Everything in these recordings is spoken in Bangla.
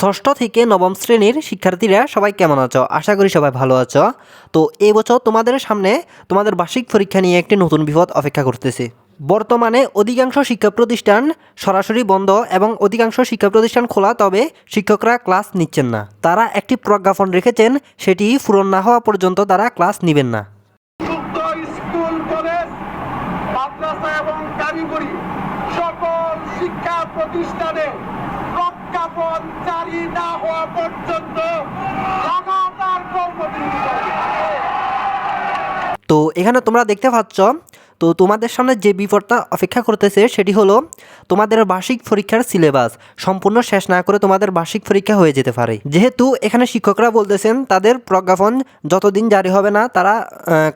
ষষ্ঠ থেকে নবম শ্রেণির শিক্ষার্থীরা সবাই কেমন আছো? আশা করি সবাই ভালো আছো। তো এবছর তোমাদের সামনে তোমাদের বার্ষিক পরীক্ষা নিয়ে একটি নতুন বিপদ অপেক্ষা করতেছে। বর্তমানে অধিকাংশ শিক্ষা প্রতিষ্ঠান সরাসরি বন্ধ এবং অধিকাংশ শিক্ষা প্রতিষ্ঠান খোলা, তবে শিক্ষকরা ক্লাস নিচ্ছেন না। তারা একটি প্রজ্ঞাপন রেখেছেন, সেটি পূরণ না হওয়া পর্যন্ত তারা ক্লাস নেবেন না। সকল শিক্ষা প্রতিষ্ঠানে প্রজ্ঞাপন জারি না হওয়া পর্যন্ত লাগাতার কর্মবিরতি। তো এখানে তোমরা দেখতে পাচ্ছ, তো তোমাদের সামনে যে বিপদটা অপেক্ষা করতেছে সেটি হলো তোমাদের বার্ষিক পরীক্ষার সিলেবাস। সম্পূর্ণ শেষ না করে তোমাদের বার্ষিক পরীক্ষা হয়ে যেতে পারে। যেহেতু এখানে শিক্ষকরা বলতেছেন, তাদের প্রজ্ঞাপন যতদিন জারি হবে না, তারা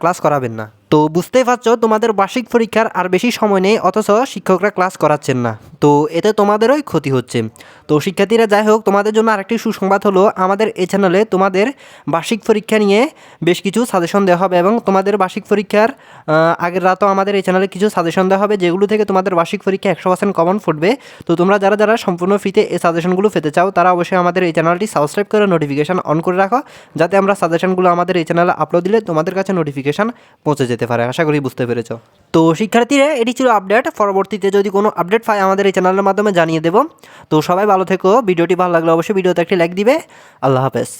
ক্লাস করাবেন না। তো বুঝতেই পারছ, তোমাদের বার্ষিক পরীক্ষার আর বেশি সময় নেই, অথচ শিক্ষকরা ক্লাস করাচ্ছেন না। তো এতে তোমাদেরই ক্ষতি হচ্ছে। তো শিক্ষার্থীরা যাই হোক, তোমাদের জন্য আরেকটি সুসংবাদ হলো, আমাদের এই চ্যানেলে তোমাদের বার্ষিক পরীক্ষা নিয়ে বেশ কিছু সাজেশন দেওয়া হবে এবং তোমাদের বার্ষিক পরীক্ষার আগের রাতও আমাদের এই চ্যানেলে কিছু সাজেশন দেওয়া হবে, যেগুলো থেকে তোমাদের বার্ষিক পরীক্ষা একশো পার্সেন্ট কমন ফুটবে। তো তোমরা যারা যারা সম্পূর্ণ ফ্রিতে এই সাজেশনগুলো পেতে চাও, তারা অবশ্যই আমাদের এই চ্যানেলটি সাবস্ক্রাইব করে নোটিফিকেশন অন করে রাখো, যাতে আমরা সাজেশনগুলো আমাদের এই চ্যানেলে আপলোড দিলে তোমাদের কাছে নোটিফিকেশান পৌঁছে যেতে পারে, আশা করি বুঝতে পেরেছ। তো শিক্ষার্থীরা, এটি ছিল আপডেট পরবর্তীতে যদি কোনো আপডেট পাই আমাদের এই চ্যানেলের মাধ্যমে জানিয়ে দেবো। তো সবাই ভালো থেকো। ভিডিওটি ভালো লাগলে অবশ্যই ভিডিওতে একটি লাইক দিবে। আল্লাহ হাফেজ।